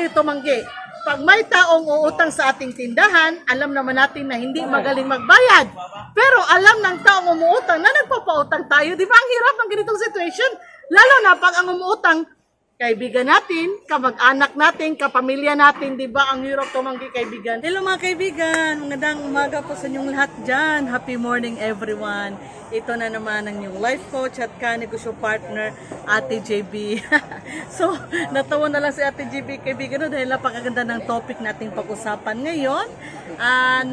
tayo tumanggi? Pag may taong uutang sa ating tindahan, alam naman natin na hindi magaling magbayad. Pero alam ng taong umuutang na nagpapautang tayo. Di ba ang hirap ng ganitong situation? Lalo na pag ang umuutang, kaibigan natin, kamag-anak natin, kapamilya natin, di ba? Ang hirap tumanggi kaibigan. Hello mga kaibigan, magandang umaga po sa inyong lahat dyan. Happy morning everyone. Ito na naman ang inyong life coach at kanegosyo partner, Ate JB. so, natawa na lang si Ate JB kaibigan dahil napakaganda ng topic nating pag-usapan ngayon. And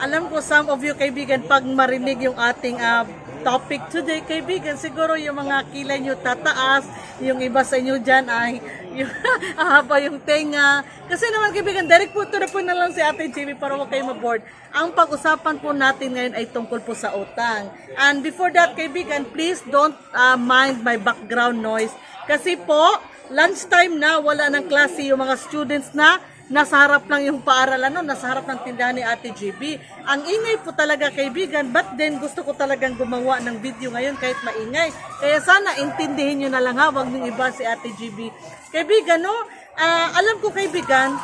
alam ko some of you kaibigan, pag marinig yung ating ah, topic today, kaibigan, siguro yung mga kilay nyo tataas, yung iba sa inyo dyan ay yung, ahaba yung tenga. Kasi naman kaibigan, direct po to na po na lang si Ate Jimmy para huwag kayo maboard. Ang pag-usapan po natin ngayon ay tungkol po sa utang. And before that, kaibigan, please don't ah, mind my background noise. Kasi po, lunchtime na, wala ng klase yung mga students na nasa harap lang yung paaralan no, nasa harap ng tindahan ni Ate JB. Ang ingay po talaga kaibigan, but then gusto ko talagang gumawa ng video ngayon kahit maingay. Kaya sana intindihin nyo na lang ha, wag nyo iba si Ate JB. Kaibigan, no, ah, alam ko kaibigan,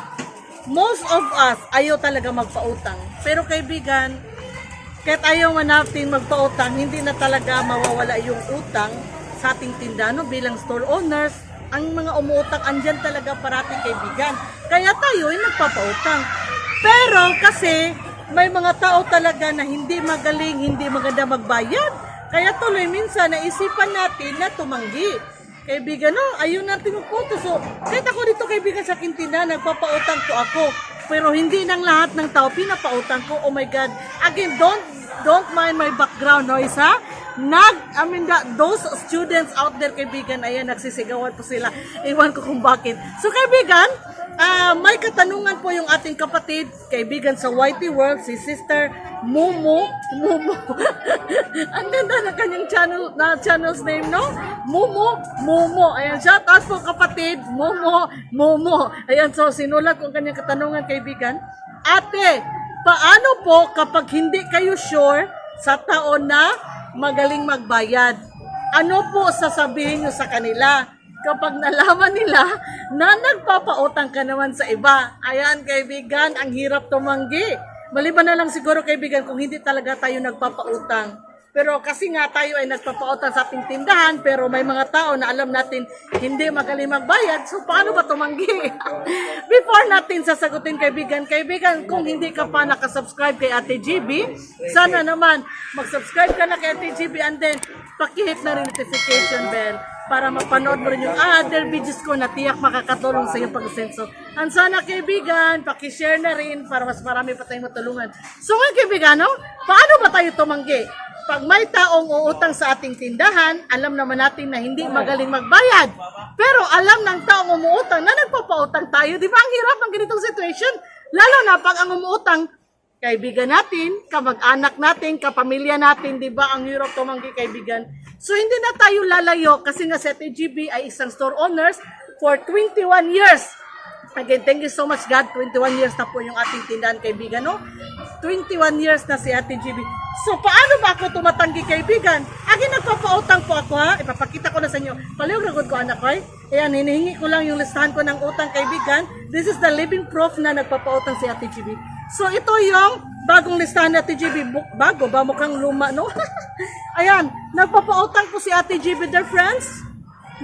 most of us ayaw talaga magpautang. Pero kaibigan, kahit ayaw man natin magpautang, hindi na talaga mawawala yung utang sa ating tindahan no, bilang store owners. Ang mga umuutang andyan talaga parating kaibigan. Kaya tayo ay nagpapautang. Pero kasi may mga tao talaga na hindi magaling, hindi maganda magbayad. Kaya tuloy minsan naisipan natin na tumanggi. Kaibigan, no, ayun natin magpunto. So, kahit ako dito kaibigan sa Quintina, nagpapautang po ako. Pero hindi ng lahat ng tao pinapautang ko. Oh my God. Again, don't don't mind my background noise, ha? Nag, I mean, that, those students out there, kaibigan, ayan, nagsisigawan po sila. Iwan ko kung bakit. So, kaibigan, ah, may katanungan po yung ating kapatid, kaibigan sa YT World, si Sister Mumu. Mumu. Ang ganda ng kanyang channel, na channel's name, no? Mumu, Mumu. Ayan, shout out po kapatid, Mumu, Mumu. Ayan, so sinulat ko ang kanyang katanungan, kaibigan. Ate, paano po kapag hindi kayo sure sa tao na magaling magbayad? Ano po sasabihin nyo sa kanila? Kapag nalaman nila na nagpapautang ka naman sa iba. Ayan, kaibigan, ang hirap tumanggi. Maliban na lang siguro, kaibigan, kung hindi talaga tayo nagpapautang. Pero kasi nga tayo ay nagpapautang sa ating tindahan, pero may mga tao na alam natin hindi magaling magbayad, so paano ba tumanggi? Before natin sasagutin kaibigan, kaibigan, kung hindi ka pa nakasubscribe kay Ate GB, sana naman mag-subscribe ka na kay Ate GB and then pakihit na rin notification bell para mapanood mo rin yung other videos ko na tiyak makakatulong sa iyong pag-senso. And sana kaibigan, pakishare na rin para mas marami pa tayong matulungan. So ngayon kaibigan, no? paano ba tayo tumanggi? Pag may taong uutang sa ating tindahan, alam naman natin na hindi magaling magbayad. Pero alam ng taong umuutang na nagpapautang tayo. Di ba ang hirap ng ganitong situation? Lalo na pag ang umuutang, kaibigan natin, kamag-anak natin, kapamilya natin, di ba? Ang hirap tumanggi kaibigan. So hindi na tayo lalayo kasi nga si Ate GB ay isang store owners for 21 years. Again, thank you so much God. 21 years na po yung ating tindahan kaibigan, no? 21 years na si Ate GB. So, paano ba ako tumatanggi kaibigan? Again, nagpapautang po ako ha. Ipapakita ko na sa inyo. Palihog ko anak ko eh. Ayan, hinihingi ko lang yung listahan ko ng utang kaibigan. This is the living proof na nagpapautang si Ate GB. So, ito yung bagong listahan ni Ate GB. Bago ba? Mukhang luma, no? Ayan, nagpapautang po si Ate GB, dear friends.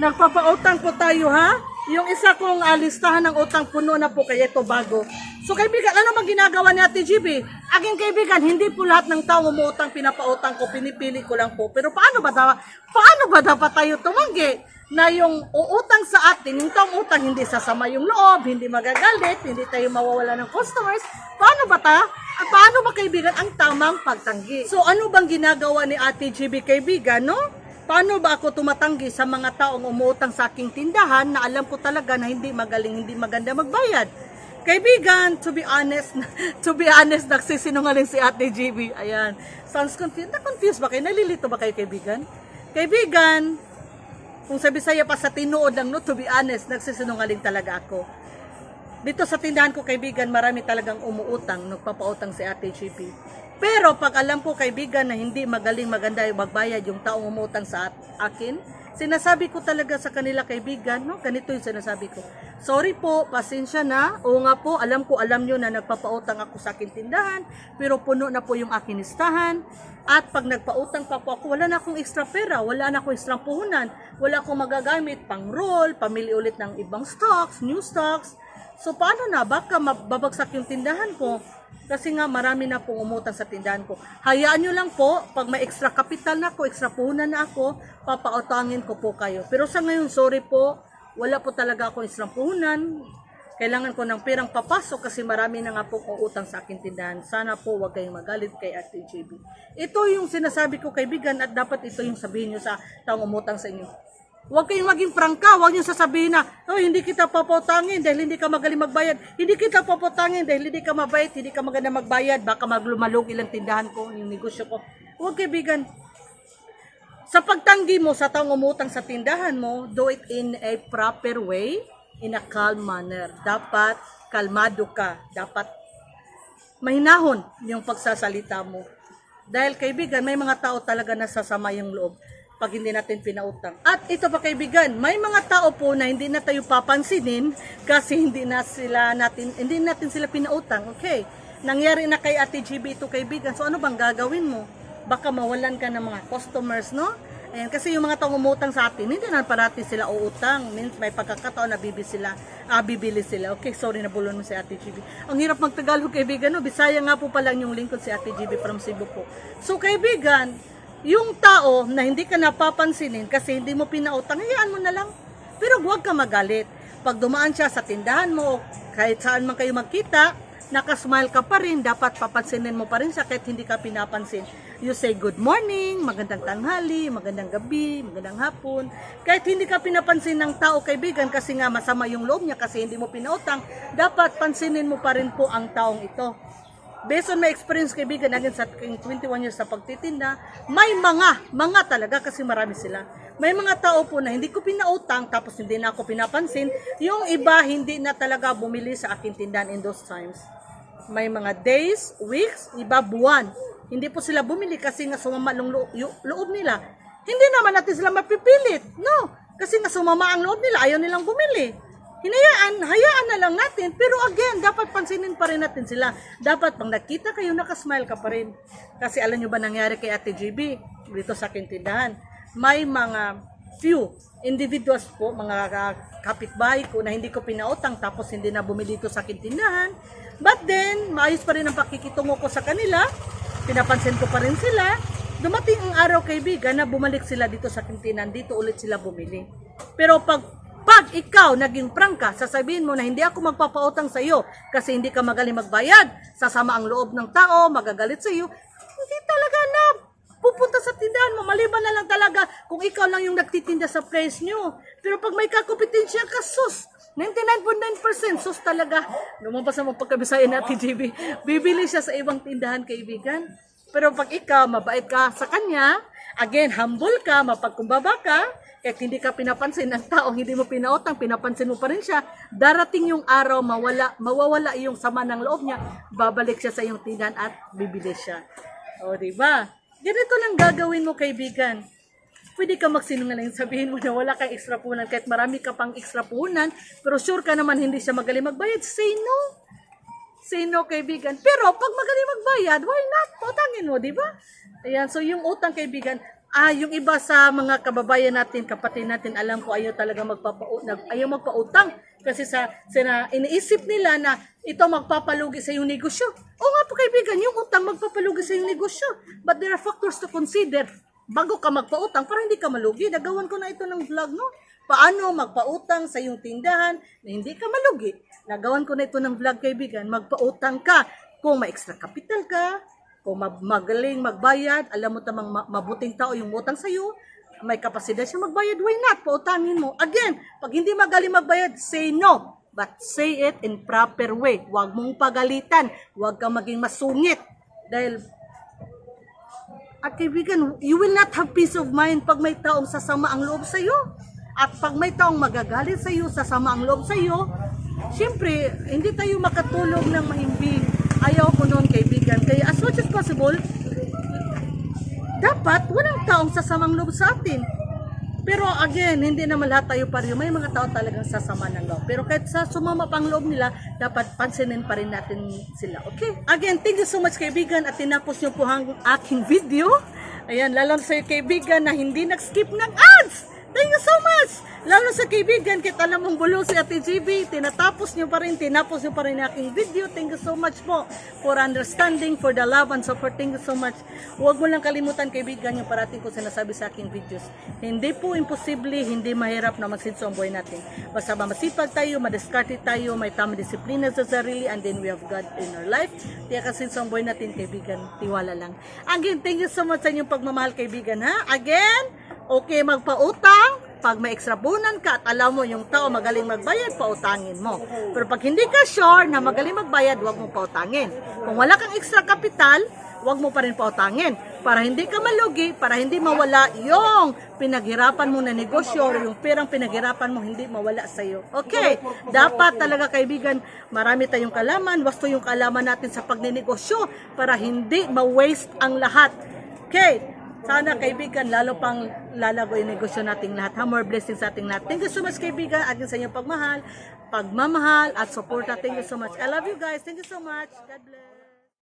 Nagpapautang po tayo ha. Yung isa kong uh, listahan ng utang puno na po kaya ito bago. So kaibigan, ano bang ginagawa ni Ate GB? Aking kaibigan, hindi po lahat ng tao umuutang, pinapautang ko, pinipili ko lang po. Pero paano ba dapat, paano ba dapat tayo tumanggi? Na yung uutang sa atin, yung taong utang, hindi sasama yung loob, hindi magagalit, hindi tayo mawawala ng customers. Paano ba ta? At paano ba kaibigan ang tamang pagtanggi? So ano bang ginagawa ni Ate GB kaibigan, no? Paano ba ako tumatanggi sa mga taong umuutang sa aking tindahan na alam ko talaga na hindi magaling, hindi maganda magbayad? Kaibigan, to be honest, to be honest, nagsisinungaling si Ate GB. Ayan. Sounds confused. Na-confused ba kayo? Nalilito ba kayo, kaibigan? Kaibigan, kung sa Bisaya pa sa tinuod lang, no, to be honest, nagsisinungaling talaga ako. Dito sa tindahan ko, kaibigan, marami talagang umuutang, nagpapautang si Ate GB. Pero pag alam ko, kaibigan, na hindi magaling maganda yung magbayad yung taong umutang sa akin, sinasabi ko talaga sa kanila, kaibigan, no, ganito yung sinasabi ko. Sorry po, pasensya na. Oo nga po, alam ko, alam nyo na nagpapautang ako sa akin tindahan, pero puno na po yung akin listahan. At pag nagpautang pa po ako, wala na akong extra pera, wala na akong extra puhunan, wala akong magagamit pang roll, pamili ulit ng ibang stocks, new stocks. So paano na? Baka mababagsak yung tindahan ko. Kasi nga marami na pong umutang sa tindahan ko. Hayaan nyo lang po, pag may extra capital na ako, extra puhunan na ako, papautangin ko po kayo. Pero sa ngayon, sorry po, wala po talaga ako extra puhunan. Kailangan ko ng perang papasok kasi marami na nga pong uutang sa akin tindahan. Sana po wag kayong magalit kay Ate JB. Ito yung sinasabi ko kaibigan at dapat ito yung sabihin nyo sa taong umutang sa inyo. Huwag kayong maging prangka, huwag niyo sasabihin na, oh, hindi kita paputangin dahil hindi ka magaling magbayad. Hindi kita paputangin dahil hindi ka mabait, hindi ka maganda magbayad, baka maglumalog ilang tindahan ko, yung negosyo ko. Huwag kaibigan. Sa pagtanggi mo sa taong umutang sa tindahan mo, do it in a proper way, in a calm manner. Dapat kalmado ka, dapat mahinahon yung pagsasalita mo. Dahil kaibigan, may mga tao talaga nasasama yung loob pag hindi natin pinautang. At ito pa kaibigan, may mga tao po na hindi na tayo papansinin kasi hindi na sila natin hindi natin sila pinautang. Okay. Nangyari na kay Ate GB ito kaibigan. So ano bang gagawin mo? Baka mawalan ka ng mga customers, no? Ayan, kasi yung mga taong umutang sa atin, hindi na parati sila uutang. Means may pagkakataon na bibi sila, ah, bibili sila. Okay, sorry na bulon mo si Ate GB. Ang hirap magtagalog kaibigan, no? Bisaya nga po pala yung lingkod si Ate GB from Cebu po. So kaibigan, yung tao na hindi ka napapansinin kasi hindi mo pinautang, hayaan mo na lang. Pero huwag ka magalit. Pag dumaan siya sa tindahan mo, kahit saan man kayo magkita, nakasmile ka pa rin, dapat papansinin mo pa rin siya kahit hindi ka pinapansin. You say good morning, magandang tanghali, magandang gabi, magandang hapon. Kahit hindi ka pinapansin ng tao kaibigan kasi nga masama yung loob niya kasi hindi mo pinautang, dapat pansinin mo pa rin po ang taong ito. Based on my experience kaibigan, again sa aking 21 years sa pagtitinda, may mga, mga talaga kasi marami sila. May mga tao po na hindi ko pinautang tapos hindi na ako pinapansin. Yung iba hindi na talaga bumili sa aking tindahan in those times. May mga days, weeks, iba buwan. Hindi po sila bumili kasi nga sumama ang loob, loob nila. Hindi naman natin sila mapipilit. No, kasi nga sumama ang loob nila, ayaw nilang bumili. Hinayaan, hayaan na lang natin. Pero again, dapat pansinin pa rin natin sila. Dapat pang nakita kayo, nakasmile ka pa rin. Kasi alam nyo ba nangyari kay Ate GB dito sa aking tindahan? May mga few individuals po, mga ka- kapitbahay ko na hindi ko pinautang tapos hindi na bumili ko sa aking tindahan. But then, maayos pa rin ang pakikitungo ko sa kanila. Pinapansin ko pa rin sila. Dumating ang araw kaibigan na bumalik sila dito sa aking tindahan. Dito ulit sila bumili. Pero pag ikaw naging prangka, sasabihin mo na hindi ako magpapautang sa iyo kasi hindi ka magaling magbayad, sasama ang loob ng tao, magagalit sa iyo, hindi talaga na pupunta sa tindahan mo. Maliban na lang talaga kung ikaw lang yung nagtitinda sa place nyo. Pero pag may kakompetensya ka, sus, 99.9% sus talaga. Lumabas naman pagkabisaya natin, JB. Bibili siya sa ibang tindahan, kaibigan. Pero pag ikaw, mabait ka sa kanya, again, humble ka, mapagkumbaba ka, kahit hindi ka pinapansin ng tao, hindi mo pinautang, pinapansin mo pa rin siya, darating yung araw, mawala, mawawala yung sama ng loob niya, babalik siya sa iyong tindahan at bibili siya. O, di ba? Ganito lang gagawin mo, kaibigan. Pwede ka magsinungaling, sabihin mo na wala kang extra punan, kahit marami ka pang extra punan, pero sure ka naman hindi siya magaling magbayad, say no. Say no, kaibigan. Pero pag magaling magbayad, why not? Pautangin mo, di ba? Ayan, so yung utang, kaibigan, ah, yung iba sa mga kababayan natin, kapatid natin, alam ko ayaw talaga magpapau nag, ayaw magpautang. Kasi sa, sa iniisip nila na ito magpapalugi sa iyong negosyo. O nga po kaibigan, yung utang magpapalugi sa iyong negosyo. But there are factors to consider bago ka magpautang para hindi ka malugi. Nagawan ko na ito ng vlog, no? Paano magpautang sa iyong tindahan na hindi ka malugi. Nagawan ko na ito ng vlog, kaibigan. Magpautang ka kung may extra capital ka, kung mag- magaling magbayad, alam mo tamang ma- mabuting tao yung utang sa iyo, may kapasidad siya magbayad, why not? Pautangin mo. Again, pag hindi magaling magbayad, say no. But say it in proper way. Huwag mong pagalitan. Huwag kang maging masungit. Dahil at kaibigan, you will not have peace of mind pag may taong sasama ang loob sa iyo. At pag may taong magagalit sa iyo, sasama ang loob sa iyo, siyempre, hindi tayo makatulog ng mahimbing. Ayaw ko noon, kaibigan. Kaya as much as possible, dapat walang taong sasamang loob sa atin. Pero again, hindi naman lahat tayo pareho. May mga tao talagang sasama ng loob. Pero kahit sa sumama pang loob nila, dapat pansinin pa rin natin sila. Okay? Again, thank you so much kaibigan at tinapos niyo po ang aking video. Ayan, lalo sa kaibigan na hindi nag-skip ng ads. Thank you so much! Lalo sa kaibigan, kita alam mong bulo si Ate GB, tinatapos niyo pa rin, tinapos niyo pa rin aking video. Thank you so much po for understanding, for the love and support. Thank you so much. Huwag mo lang kalimutan kaibigan yung parating ko sinasabi sa aking videos. Hindi po imposible, hindi mahirap na magsinso ang buhay natin. Basta ba masipag tayo, madiskarte tayo, may tamang disiplina sa sarili, and then we have God in our life. Kaya kasi ang buhay natin kaibigan, tiwala lang. Again, thank you so much sa inyong pagmamahal kaibigan ha. Again, okay magpautang, pag may extra bunan ka at alam mo yung tao magaling magbayad, pautangin mo. Pero pag hindi ka sure na magaling magbayad, huwag mo pautangin. Kung wala kang extra kapital, huwag mo pa rin pautangin. Para hindi ka malugi, para hindi mawala yung pinaghirapan mo na negosyo or yung perang pinaghirapan mo hindi mawala sa iyo. Okay, dapat talaga kaibigan, marami tayong kalaman, wasto yung kalaman natin sa pagnenegosyo para hindi ma-waste ang lahat. Okay, sana kaibigan, lalo pang lalago yung negosyo nating lahat. Ha, more blessings sa ating lahat. Thank you so much kaibigan, agin sa inyong pagmahal, pagmamahal at support. Thank you so much. I love you guys. Thank you so much. God bless.